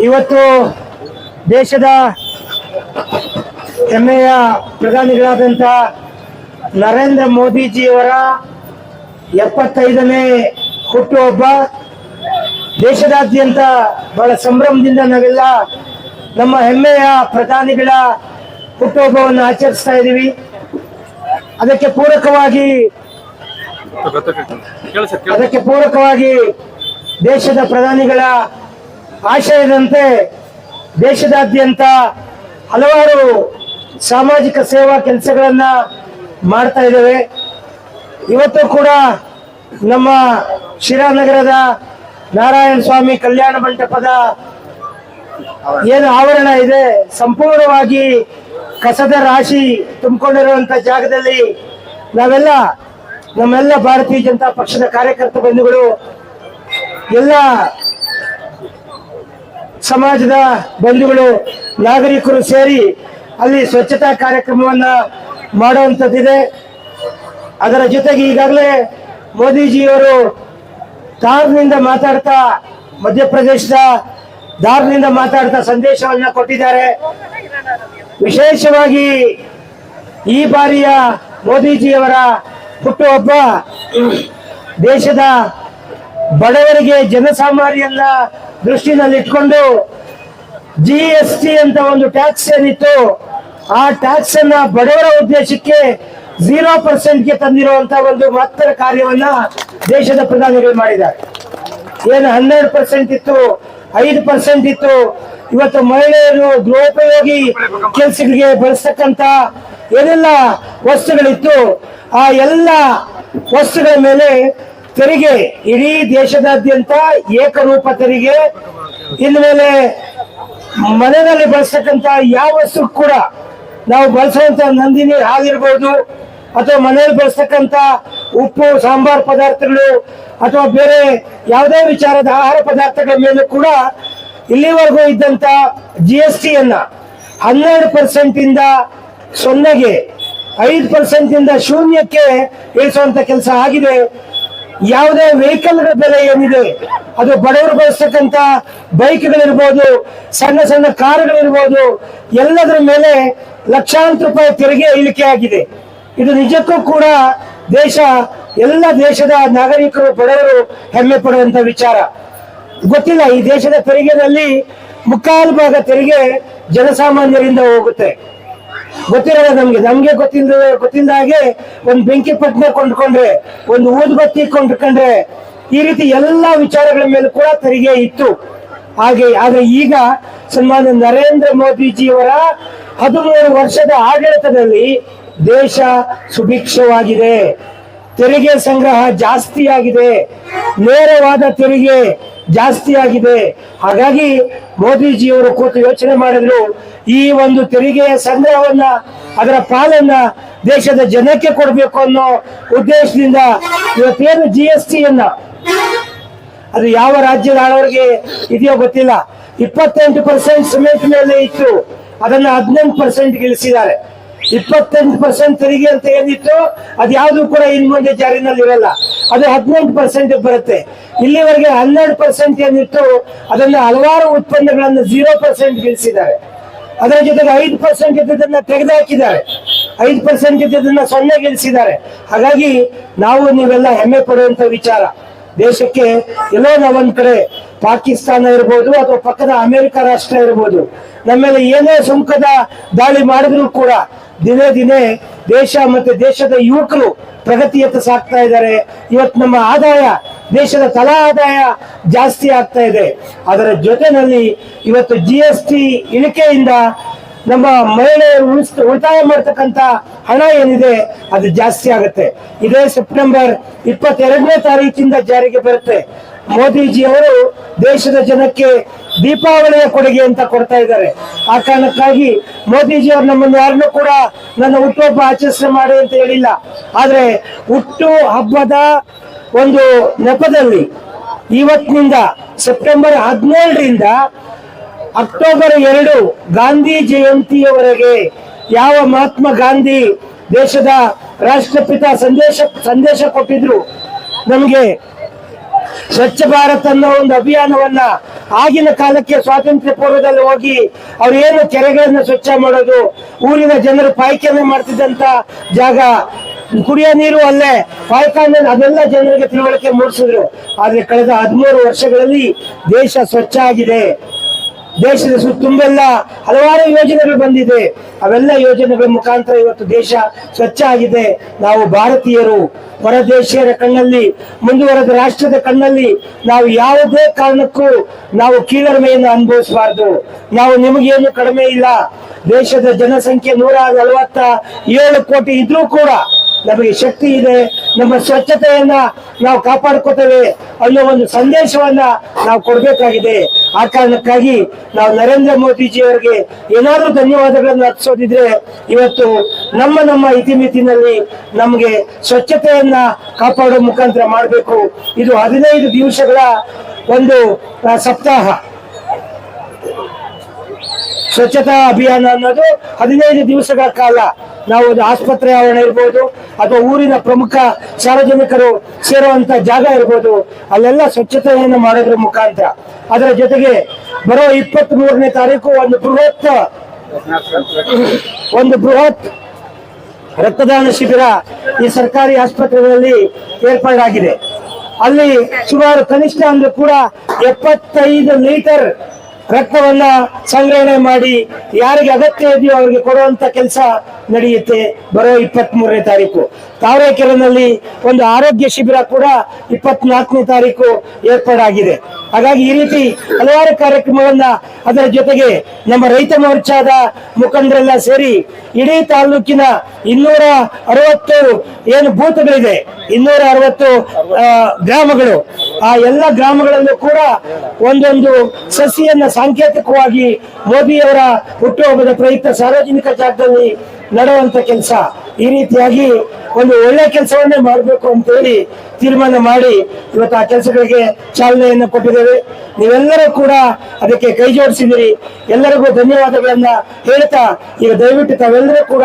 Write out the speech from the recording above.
ಇವತ್ತು ದೇಶದ ಹೆಮ್ಮೆಯ ಪ್ರಧಾನಿಗಳಾದಂಥ ನರೇಂದ್ರ ಮೋದಿಜಿಯವರ ಎಪ್ಪತ್ತೈದನೇ ಹುಟ್ಟುಹಬ್ಬ ದೇಶದಾದ್ಯಂತ ಬಹಳ ಸಂಭ್ರಮದಿಂದ ನಾವೆಲ್ಲ ನಮ್ಮ ಹೆಮ್ಮೆಯ ಪ್ರಧಾನಿಗಳ ಹುಟ್ಟುಹಬ್ಬವನ್ನು ಆಚರಿಸ್ತಾ ಇದ್ದೀವಿ. ಅದಕ್ಕೆ ಪೂರಕವಾಗಿ ಅದಕ್ಕೆ ಪೂರಕವಾಗಿ ದೇಶದ ಪ್ರಧಾನಿಗಳ ಆಶಯದಂತೆ ದೇಶದಾದ್ಯಂತ ಹಲವಾರು ಸಾಮಾಜಿಕ ಸೇವಾ ಕೆಲಸಗಳನ್ನ ಮಾಡ್ತಾ ಇದ್ದೇವೆ. ಇವತ್ತು ಕೂಡ ನಮ್ಮ ಶಿರಾನಗರದ ನಾರಾಯಣ ಸ್ವಾಮಿ ಕಲ್ಯಾಣ ಮಂಟಪದ ಏನು ಆವರಣ ಇದೆ. ಸಂಪೂರ್ಣವಾಗಿ ಕಸದ ರಾಶಿ ತುಂಬಿಕೊಂಡಿರುವಂತ ಜಾಗದಲ್ಲಿ ನಾವೆಲ್ಲ ನಮ್ಮೆಲ್ಲ ಭಾರತೀಯ ಜನತಾ ಪಕ್ಷದ ಕಾರ್ಯಕರ್ತ ಬಂಧುಗಳು ಎಲ್ಲ ಸಮಾಜದ ಬಂಧುಗಳು, ನಾಗರಿಕರು ಸೇರಿ ಅಲ್ಲಿ ಸ್ವಚ್ಛತಾ ಕಾರ್ಯಕ್ರಮವನ್ನ ಮಾಡುವಂಥದ್ದಿದೆ. ಅದರ ಜೊತೆಗೆ ಈಗಾಗಲೇ ಮೋದಿಜಿಯವರು ದಾರ್ನಿಂದ ಮಾತಾಡ್ತಾ ಮಧ್ಯಪ್ರದೇಶದ ದಾರ್ನಿಂದ ಮಾತಾಡ್ತಾ ಸಂದೇಶವನ್ನ ಕೊಟ್ಟಿದ್ದಾರೆ. ವಿಶೇಷವಾಗಿ ಈ ಬಾರಿಯ ಮೋದಿಜಿಯವರ ಹುಟ್ಟುಹಬ್ಬ ದೇಶದ ಬಡವರಿಗೆ ಜನಸಾಮಾನ್ಯನ್ನ ದೃಷ್ಟಿನಲ್ಲಿಟ್ಕೊಂಡು ಜಿ ಎಸ್ ಟಿ ಅಂತ ಒಂದು ಟ್ಯಾಕ್ಸ್ ಏನಿತ್ತು, ಆ ಟ್ಯಾಕ್ಸ್ ಅನ್ನ ಬಡವರ ಉದ್ದೇಶಕ್ಕೆ ಝೀರೋ ಪರ್ಸೆಂಟ್ಗೆ ತಂದಿರುವಂತ ಒಂದು ಮಹತ್ತರ ಕಾರ್ಯವನ್ನ ದೇಶದ ಪ್ರಧಾನಿಗಳು ಮಾಡಿದ್ದಾರೆ. ಏನು ಹನ್ನೆರಡು ಪರ್ಸೆಂಟ್ ಇತ್ತು, ಐದು ಪರ್ಸೆಂಟ್ ಇತ್ತು, ಇವತ್ತು ಮಹಿಳೆಯರು ಗೃಹೋಪಯೋಗಿ ಕೆಲಸಗಳಿಗೆ ಬಳಸ್ತಕ್ಕಂತ ಏನೆಲ್ಲ ವಸ್ತುಗಳಿತ್ತು, ಆ ಎಲ್ಲ ವಸ್ತುಗಳ ಮೇಲೆ ತೆರಿಗೆ ಇಡೀ ದೇಶದಾದ್ಯಂತ ಏಕರೂಪ ತೆರಿಗೆ. ಇನ್ಮೇಲೆ ಮನೆಯಲ್ಲಿ ಬಳಸ್ತಕ್ಕಂತ ಯಾವ ವಸ್ತು ಕೂಡ ನಾವು ಬಳಸುವಂತ ನಂದಿನಿ ಆಗಿರ್ಬೋದು, ಅಥವಾ ಮನೆಯಲ್ಲಿ ಬಳಸ್ತಕ್ಕಂತ ಉಪ್ಪು, ಸಾಂಬಾರ್ ಪದಾರ್ಥಗಳು, ಅಥವಾ ಬೇರೆ ಯಾವುದೇ ವಿಚಾರದ ಆಹಾರ ಪದಾರ್ಥಗಳ ಮೇಲೆ ಕೂಡ ಇಲ್ಲಿವರೆಗೂ ಇದ್ದಂತ ಜಿ ಎಸ್ ಟಿಯನ್ನ ಹನ್ನೆರಡು ಪರ್ಸೆಂಟ್ ಇಂದ ಸೊನ್ನೆಗೆ, ಐದು ಪರ್ಸೆಂಟ್ ಇಂದ ಶೂನ್ಯಕ್ಕೆ ಇಳಿಸುವಂತ ಕೆಲಸ ಆಗಿದೆ. ಯಾವುದೇ ವೆಹಿಕಲ್ಗಳ ಬೆಲೆ ಏನಿದೆ, ಅದು ಬಡವರು ಬಳಸ್ತಕ್ಕಂತ ಬೈಕ್ಗಳಿರ್ಬೋದು, ಸಣ್ಣ ಸಣ್ಣ ಕಾರುಗಳಿರ್ಬೋದು, ಎಲ್ಲದರ ಮೇಲೆ ಲಕ್ಷಾಂತರ ರೂಪಾಯಿ ತೆರಿಗೆ ಇಳಿಕೆ ಆಗಿದೆ. ಇದು ನಿಜಕ್ಕೂ ಕೂಡ ದೇಶ, ಎಲ್ಲ ದೇಶದ ನಾಗರಿಕರು, ಬಡವರು ಹೆಮ್ಮೆ ಪಡುವಂತ ವಿಚಾರ. ಗೊತ್ತಿಲ್ಲ, ಈ ದೇಶದ ತೆರಿಗೆನಲ್ಲಿ ಮುಕ್ಕಾಲು ಭಾಗ ತೆರಿಗೆ ಜನಸಾಮಾನ್ಯರಿಂದ ಹೋಗುತ್ತೆ. ಗೊತ್ತಿರಲ್ಲ ನಮ್ಗೆ. ನಮ್ಗೆ ಗೊತ್ತಿಲ್ಲ ಗೊತ್ತಿಲ್ಲದ ಹಾಗೆ ಒಂದು ಬೆಂಕಿ ಪಟ್ಟಣ ಕೊಂಡ್ಕೊಂಡ್ರೆ, ಒಂದು ಊದುಬತ್ತಿ ಕೊಂಡ್ಕೊಂಡ್ರೆ ಈ ರೀತಿ ಎಲ್ಲಾ ವಿಚಾರಗಳ ಮೇಲೆ ಕೂಡ ತೆರಿಗೆ ಇತ್ತು. ಹಾಗೆ, ಆದ್ರೆ ಈಗ ಸನ್ಮಾನ್ಯ ನರೇಂದ್ರ ಮೋದಿಜಿಯವರ ಹದಿಮೂರು ವರ್ಷದ ಆಡಳಿತದಲ್ಲಿ ದೇಶ ಸುಭಿಕ್ಷವಾಗಿದೆ. ತೆರಿಗೆ ಸಂಗ್ರಹ ಜಾಸ್ತಿ ಆಗಿದೆ ನೇರವಾದ ತೆರಿಗೆ ಜಾಸ್ತಿ ಆಗಿದೆ ಹಾಗಾಗಿ ಮೋದಿಜಿಯವರು ಕೂತು ಯೋಚನೆ ಮಾಡಿದ್ರು ಈ ಒಂದು ತೆರಿಗೆಯ ಸಂಗ್ರಹವನ್ನ, ಅದರ ಪಾಲನ್ನ ದೇಶದ ಜನಕ್ಕೆ ಕೊಡಬೇಕು ಅನ್ನೋ ಉದ್ದೇಶದಿಂದ ಇವತ್ತೇನು ಜಿ ಎಸ್ ಟಿಯನ್ನ ಅದು ಯಾವ ರಾಜ್ಯದ ಆಳವರಿಗೆ ಇದೆಯೋ ಗೊತ್ತಿಲ್ಲ. ಇಪ್ಪತ್ತೆಂಟು ಪರ್ಸೆಂಟ್ ಸಿಮೆಂಟ್ ಮೇಲೆ ಇತ್ತು ಅದನ್ನ ಹದಿನೆಂಟು ಪರ್ಸೆಂಟ್ ಇಳಿಸಿದ್ದಾರೆ ಇಪ್ಪತ್ತೆಂಟು ಪರ್ಸೆಂಟ್ ತೆರಿಗೆ ಅಂತ ಏನಿತ್ತು ಅದು ಯಾವುದು ಕೂಡ ಇನ್ ಮುಂದೆ ಜಾರಿನಲ್ಲಿ ಇರಲ್ಲ ಅದು ಹದಿನೆಂಟು ಪರ್ಸೆಂಟ್ ಬರುತ್ತೆ. ಇಲ್ಲಿವರೆಗೆ ಹನ್ನೆರಡು ಪರ್ಸೆಂಟ್ ಏನಿತ್ತು, ಅದನ್ನ ಹಲವಾರು ಉತ್ಪನ್ನಗಳನ್ನು ಜೀರೋ ಪರ್ಸೆಂಟ್ ಇಳಿಸಿದ್ದಾರೆ ಅದರ ಜೊತೆಗೆ ಐದು ಪರ್ಸೆಂಟ್ ಇದ್ದದನ್ನ ತೆಗೆದುಹಾಕಿದ್ದಾರೆ. ಐದು ಪರ್ಸೆಂಟ್ ಇದ್ದದನ್ನ ಸೊನ್ನೆ ಇಳಿಸಿದ್ದಾರೆ ಹಾಗಾಗಿ ನಾವು ನೀವೆಲ್ಲ ಹೆಮ್ಮೆ ಪಡುವಂತ ವಿಚಾರ. ದೇಶಕ್ಕೆ ಎಲ್ಲೋ ನಾವೊಂದ್ ಕಡೆ ಪಾಕಿಸ್ತಾನ ಇರ್ಬೋದು ಅಥವಾ ಪಕ್ಕದ ಅಮೆರಿಕ ರಾಷ್ಟ್ರ ಇರ್ಬೋದು, ನಮ್ಮ ಮೇಲೆ ಏನೇ ಸುಂಕದ ದಾಳಿ ಮಾಡಿದ್ರು ಕೂಡ ದಿನೇ ದಿನೇ ದೇಶ ಮತ್ತೆ ದೇಶದ ಯುವಕರು ಪ್ರಗತಿಯತ್ತ ಸಾಕ್ತಾ ಇದ್ದಾರೆ. ಇವತ್ತು ನಮ್ಮ ಆದಾಯ ದೇಶದ ತಲಾ ಆದಾಯ ಜಾಸ್ತಿ ಆಗ್ತಾ ಇದೆ. ಅದರ ಜೊತೆನಲ್ಲಿ ಇವತ್ತು ಜಿ ಎಸ್ ಟಿ ಇಳಿಕೆಯಿಂದ ನಮ್ಮ ಮಹಿಳೆಯರು ಉಳಿಸ್ ಉಳಿತಾಯ ಮಾಡ್ತಕ್ಕಂತ ಹಣ ಏನಿದೆ, ಅದು ಜಾಸ್ತಿ ಆಗುತ್ತೆ. ಇದೇ ಸೆಪ್ಟೆಂಬರ್ ಇಪ್ಪತ್ತೆರಡನೇ ತಾರೀಕಿಂದ ಜಾರಿಗೆ ಬರುತ್ತೆ. ಮೋದಿಜಿ ಅವರು ದೇಶದ ಜನಕ್ಕೆ ದೀಪಾವಳಿಯ ಕೊಡುಗೆ ಅಂತ ಕೊಡ್ತಾ ಇದ್ದಾರೆ. ಆ ಕಾರಣಕ್ಕಾಗಿ ಮೋದಿಜಿ ಅವರು ನಮ್ಮನ್ನು ಯಾರನ್ನೂ ಕೂಡ ನನ್ನ ಹುಟ್ಟುಹಬ್ಬ ಆಚರಿಸ ಮಾಡಿ ಅಂತ ಹೇಳಿಲ್ಲ. ಆದ್ರೆ ಹುಟ್ಟು ಹಬ್ಬದ ಒಂದು ನೆಪದಲ್ಲಿ ಇವತ್ತಿನಿಂದ ಸೆಪ್ಟೆಂಬರ್ ಹದಿನೇಳರಿಂದ ಅಕ್ಟೋಬರ್ ಎರಡು ಗಾಂಧಿ ಜಯಂತಿಯವರೆಗೆ ಯಾವ ಮಹಾತ್ಮ ಗಾಂಧಿ ದೇಶದ ರಾಷ್ಟ್ರಪಿತ ಸಂದೇಶ ಸಂದೇಶ ಕೊಟ್ಟಿದ್ರು? ನಮಗೆ ಸ್ವಚ್ಛ ಭಾರತ್ ಅನ್ನೋ ಒಂದು ಅಭಿಯಾನವನ್ನ ಆಗಿನ ಕಾಲಕ್ಕೆ ಸ್ವಾತಂತ್ರ್ಯ ಪೂರ್ವದಲ್ಲಿ ಹೋಗಿ ಅವ್ರು ಏನು ಕೆರೆಗಳನ್ನ ಸ್ವಚ್ಛ ಮಾಡೋದು, ಊರಿನ ಜನರು ಪಾಯ್ಕೆನೆ ಮಾಡ್ತಿದ್ದಂತ ಜಾಗ ಕುಡಿಯೋ ನೀರು ಅಲ್ಲೇ ಪಾಯ್ಖಾನೆ ಅದೆಲ್ಲ ಜನರಿಗೆ ತಿಳುವಳಿಕೆ ಮೂಡಿಸಿದ್ರು. ಆದ್ರೆ ಕಳೆದ ಹದಿಮೂರು ವರ್ಷಗಳಲ್ಲಿ ದೇಶ ಸ್ವಚ್ಛ ಆಗಿದೆ. ದೇಶದ ಸು- ತುಂಬೆಲ್ಲ ಹಲವಾರು ಯೋಜನೆಗಳು ಬಂದಿದೆ. ಅವೆಲ್ಲ ಯೋಜನೆಗಳ ಮುಖಾಂತರ ಇವತ್ತು ದೇಶ ಸ್ವಚ್ಛ ಆಗಿದೆ. ನಾವು ಭಾರತೀಯರು ಹೊರ ದೇಶೀಯರ ಕಣ್ಣಲ್ಲಿ, ಮುಂದುವರೆದ ರಾಷ್ಟ್ರದ ಕಣ್ಣಲ್ಲಿ ನಾವು ಯಾವುದೇ ಕಾರಣಕ್ಕೂ ನಾವು ಕೀಳರಿಮೆಯನ್ನು ಅನುಭವಿಸಬಾರದು. ನಾವು ನಿಮಗೇನು ಕಡಿಮೆ ಇಲ್ಲ. ದೇಶದ ಜನಸಂಖ್ಯೆ ನೂರ ನಲವತ್ತ ಏಳು ಕೋಟಿ ಇದ್ರೂ ಕೂಡ ನಮಗೆ ಶಕ್ತಿ ಇದೆ. ನಮ್ಮ ಸ್ವಚ್ಛತೆಯನ್ನ ನಾವು ಕಾಪಾಡ್ಕೋತೇವೆ. ಅನ್ನೋ ಒಂದು ಸಂದೇಶವನ್ನ ನಾವು ಕೊಡ್ಬೇಕಾಗಿದೆ. ಆ ಕಾರಣಕ್ಕಾಗಿ ನಾವು ನರೇಂದ್ರ ಮೋದಿಜಿ ಅವರಿಗೆ ಏನಾದ್ರೂ ಧನ್ಯವಾದಗಳನ್ನು ಅರ್ಪಿಸೋದಿದ್ರೆ ಇವತ್ತು ನಮ್ಮ ನಮ್ಮ ಇತಿಮಿತಿನಲ್ಲಿ ನಮಗೆ ಸ್ವಚ್ಛತೆಯನ್ನ ಕಾಪಾಡೋ ಮುಖಾಂತರ ಮಾಡಬೇಕು. ಇದು ಹದಿನೈದು ದಿವಸಗಳ ಒಂದು ಸಪ್ತಾಹ. ಸ್ವಚ್ಛತಾ ಅಭಿಯಾನ ಅನ್ನೋದು ಹದಿನೈದು ದಿವಸಗಳ ಕಾಲ ನಾವು ಒಂದು ಆಸ್ಪತ್ರೆ ಆವರಣ ಇರ್ಬೋದು, ಅಥವಾ ಊರಿನ ಪ್ರಮುಖ ಸಾರ್ವಜನಿಕರು ಸೇರುವಂತ ಜಾಗ ಇರ್ಬೋದು, ಅಲ್ಲೆಲ್ಲ ಸ್ವಚ್ಛತೆಯನ್ನು ಮಾಡೋದ್ರ ಮುಖಾಂತರ. ಅದರ ಜೊತೆಗೆ ಬರೋ ಇಪ್ಪತ್ತ್ ಮೂರನೇ ತಾರೀಕು ಒಂದು ಬೃಹತ್ ಒಂದು ಬೃಹತ್ ರಕ್ತದಾನ ಶಿಬಿರ ಈ ಸರ್ಕಾರಿ ಆಸ್ಪತ್ರೆಗಳಲ್ಲಿ ಏರ್ಪಾಡಾಗಿದೆ. ಅಲ್ಲಿ ಸುಮಾರು ಕನಿಷ್ಠ ಅಂದ್ರೆ ಕೂಡ ಎಪ್ಪತ್ತೈದು ಲೀಟರ್ ರಕ್ತವನ್ನ ಸಂಗ್ರಹಣೆ ಮಾಡಿ ಯಾರಿಗೆ ಅಗತ್ಯ ಇದೆಯೋ ಅವರಿಗೆ ಕೊಡುವಂತ ಕೆಲಸ ನಡೆಯುತ್ತೆ ಬರೋ ಇಪ್ಪತ್ತ್ ಮೂರನೇ ತಾರೀಕು. ತಾವರೆಕೆರೆನಲ್ಲಿ ಒಂದು ಆರೋಗ್ಯ ಶಿಬಿರ ಕೂಡ ಇಪ್ಪತ್ನಾಲ್ಕನೇ ತಾರೀಕು ಏರ್ಪಾಡಾಗಿದೆ. ಹಾಗಾಗಿ ಈ ರೀತಿ ಹಲವಾರು ಕಾರ್ಯಕ್ರಮಗಳನ್ನ ಅದರ ಜೊತೆಗೆ ನಮ್ಮ ರೈತ ಮೋರ್ಚಾದ ಮುಖಂಡರೆಲ್ಲ ಸೇರಿ ಇಡೀ ತಾಲೂಕಿನ ಇನ್ನೂರ ಅರವತ್ತು ಏನು ಬೂತ್ಗಳಿದೆ, ಇನ್ನೂರ ಅರವತ್ತು ಗ್ರಾಮಗಳು ಆ ಎಲ್ಲ ಗ್ರಾಮಗಳಲ್ಲೂ ಕೂಡ ಒಂದೊಂದು ಸಸಿಯನ್ನ ಸಾಂಕೇತಿಕವಾಗಿ ಮೋದಿಯವರ ಹುಟ್ಟುಹಬ್ಬದ ಪ್ರಯುಕ್ತ ಸಾರ್ವಜನಿಕ ಜಾಗದಲ್ಲಿ ನಡೆಯುವಂತ ಕೆಲಸ. ಈ ರೀತಿಯಾಗಿ ಒಂದು ಒಳ್ಳೆ ಕೆಲಸವನ್ನೇ ಮಾಡಬೇಕು ಅಂತೇಳಿ ತೀರ್ಮಾನ ಮಾಡಿ ಇವತ್ತು ಆ ಕೆಲಸಗಳಿಗೆ ಚಾಲನೆಯನ್ನು ಕೊಟ್ಟಿದ್ದೇವೆ. ನೀವೆಲ್ಲರೂ ಕೂಡ ಅದಕ್ಕೆ ಕೈ ಜೋಡಿಸಿದಿರಿ ಎಲ್ಲರಿಗೂ ಧನ್ಯವಾದಗಳನ್ನ ಹೇಳ್ತಾ ಈಗ ದಯವಿಟ್ಟು ತಾವೆಲ್ಲರೂ ಕೂಡ